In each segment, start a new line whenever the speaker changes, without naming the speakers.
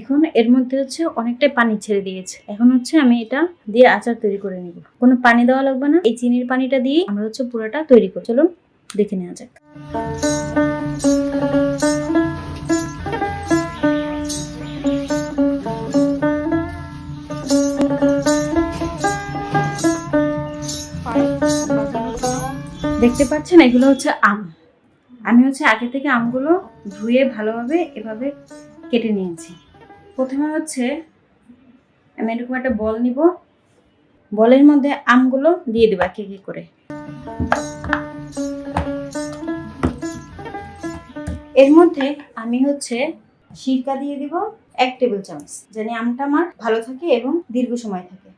এখন এর মধ্যে হচ্ছে অনেকটাই পানি ছেড়ে দিয়েছে। এখন হচ্ছে আমি এটা দিয়ে আচার তৈরি করে নিব। কোনো পানি দেওয়া লাগবে না। এই চিনির পানিটা দিয়ে আমরা হচ্ছে পুরোটা তৈরি করি চলুন দেখে নেওয়া যাক। দেখতে পাচ্ছেন এগুলো হচ্ছে আম। আমি হচ্ছে আগে থেকে আমগুলো ধুয়ে ভালোভাবে এভাবে কেটে নিয়েছি। প্রথমে হচ্ছে আমি এরকম একটা বল নিব। বলের মধ্যে আমগুলো দিয়ে দেবো এক এক করে। এর মধ্যে আমি হচ্ছে সিরকা দিয়ে দিব এক টেবিল চামচ, যেন আমটা আমার ভালো থাকে এবং দীর্ঘ সময় থাকে।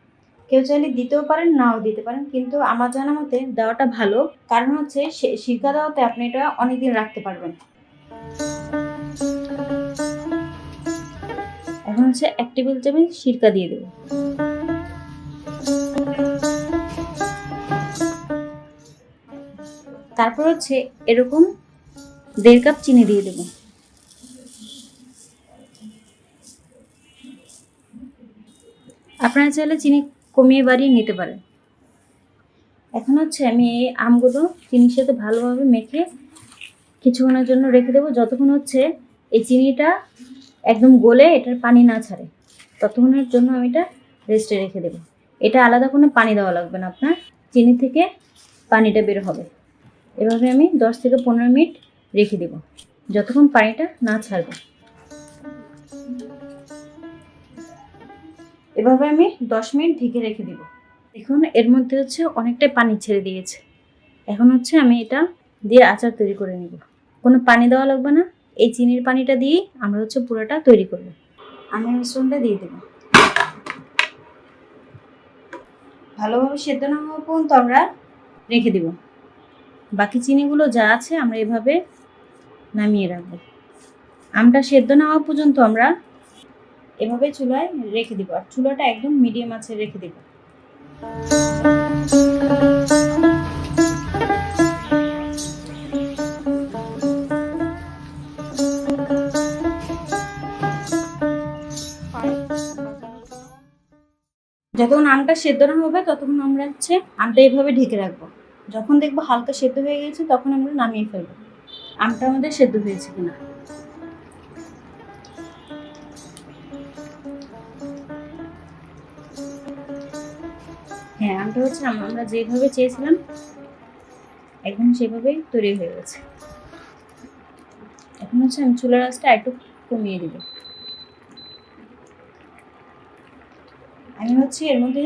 কেউ চাইলে দিতেও পারেন, নাও দিতে পারেন, কিন্তু আমার জানা মতে দেওয়াটা ভালো। কারণ হচ্ছে সিরকা দেওয়াতে আপনি এটা অনেকদিন রাখতে পারবেন। এখন হচ্ছে এক টেবিল চামচ সিরকা দিয়ে দেবো। তারপর হচ্ছে এরকম দেড় কাপ চিনি দিয়ে দেবো। আপনারা চাইলে চিনি কমিয়ে বাড়িয়ে নিতে পারেন। এখন হচ্ছে আমি এই আমগুলো চিনির সাথে ভালোভাবে মেখে কিছুক্ষণের জন্য রেখে দেবো, যতক্ষণ হচ্ছে এই চিনিটা একদম গলে এটার পানি না ছাড়ে। ততক্ষণের জন্য আমি এটা রেস্টে রেখে দেবো। এটা আলাদা কোনো পানি দেওয়া লাগবে না আপনার। চিনি থেকে পানিটা বের হবে। এভাবে আমি দশ থেকে পনেরো মিনিট রেখে দেবো। যতক্ষণ পানিটা না ছাড়বে। এভাবে আমি দশ মিনিট ঢেকে রেখে দিব। দেখুন, এর মধ্যে হচ্ছে অনেকটাই পানি ছেড়ে দিয়েছে। এখন হচ্ছে আমি এটা দিয়ে আচার তৈরি করে নিব। কোনো পানি দেওয়া লাগবে না। এই চিনির পানিটা দিয়ে আমরা হচ্ছে পুরোটা তৈরি করব। আমি মিশ্রণটা দিয়ে দেবো। ভালোভাবে সেদ্ধ না হওয়া পর্যন্ত আমরা রেখে দিব। বাকি চিনিগুলো যা আছে আমরা এভাবে নামিয়ে রাখব। আমটা সেদ্ধ না হওয়া পর্যন্ত আমরা এভাবে চুলায় রেখে দিব। আর চুলাটা একদম মিডিয়াম আছে রেখে দিব। যতক্ষণ আমটা সেদ্ধ না হবে, ততক্ষণ আমরা হচ্ছে আমটা এইভাবে ঢেকে রাখব। যখন দেখব হালকা সেদ্ধ হয়ে গেছে তখন আমরা নামিয়ে ফেলব। আমটা আমাদের সেদ্ধ হয়েছে কিনা। হ্যাঁ আমটা হচ্ছে আমরা যেভাবে চেয়েছিলাম একদম সেভাবেই তৈরি হয়ে গেছে। এখন হচ্ছে আমি চুলার আঁচটা একটু কমিয়ে দিব। আমি হচ্ছে এর মধ্যে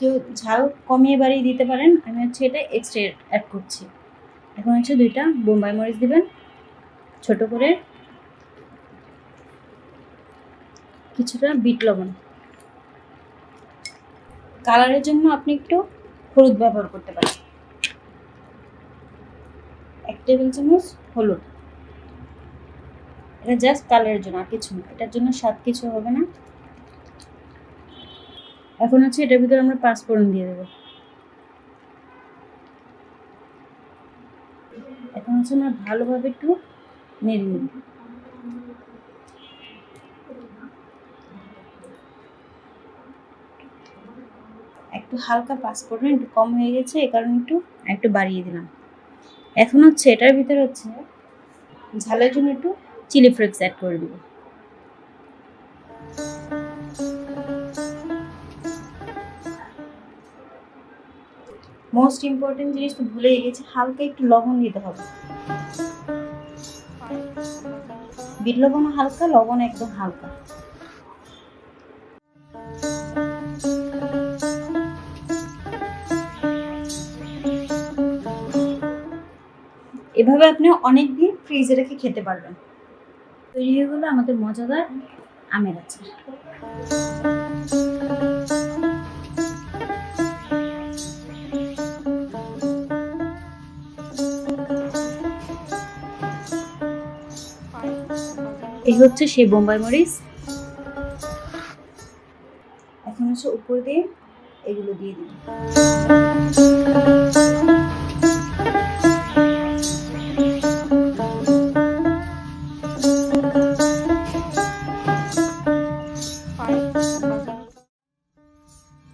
কেউ ঝাল কমিয়ে বাড়িয়ে দিতে পারেন, আমি হচ্ছে এটা এক্সট্রা অ্যাড করছি। এখন হচ্ছে দুইটা বোম্বাই মরিচ দিবেন, ছোট করে। কিছুটা বিট লবণ। কালারের জন্য আপনি একটু হলুদ ব্যবহার করতে পারেন। এক টেবিল চামচ হলুদ। এটা জাস্ট কালারের জন্য, আর কিছু না। এটার জন্য স্বাদ কিছু হবে না। এখন হচ্ছে এটার ভিতরে আমরা পাঁচফোড়ন দিয়ে দেবো। এখন হচ্ছে আমরা ভালোভাবে একটু নেড়ে নেব। একটু হালকা পাঁচফোড়ন, একটু কম হয়ে গেছে, এ কারণে একটু একটু বাড়িয়ে দিলাম। এখন হচ্ছে এটার ভিতরে হচ্ছে ঝালের জন্য একটু চিলি ফ্লেক্স অ্যাড করে দিব। মোস্ট ইম্পর্টেন্ট জিনিস তো ভুলে গেছি, হালকা একটু লবণ দিতে হবে। বিট লবণ হালকা, লবণ একদম হালকা। এভাবে আপনি অনেক দিন ফ্রিজে রেখে খেতে পারবেন। তৈরি হয়ে গেলো আমাদের মজাদার আমের আচার। এই হচ্ছে সেই বোম্বাই মরিচ। এখন হচ্ছে উপর দিয়ে এগুলো দিয়ে দিই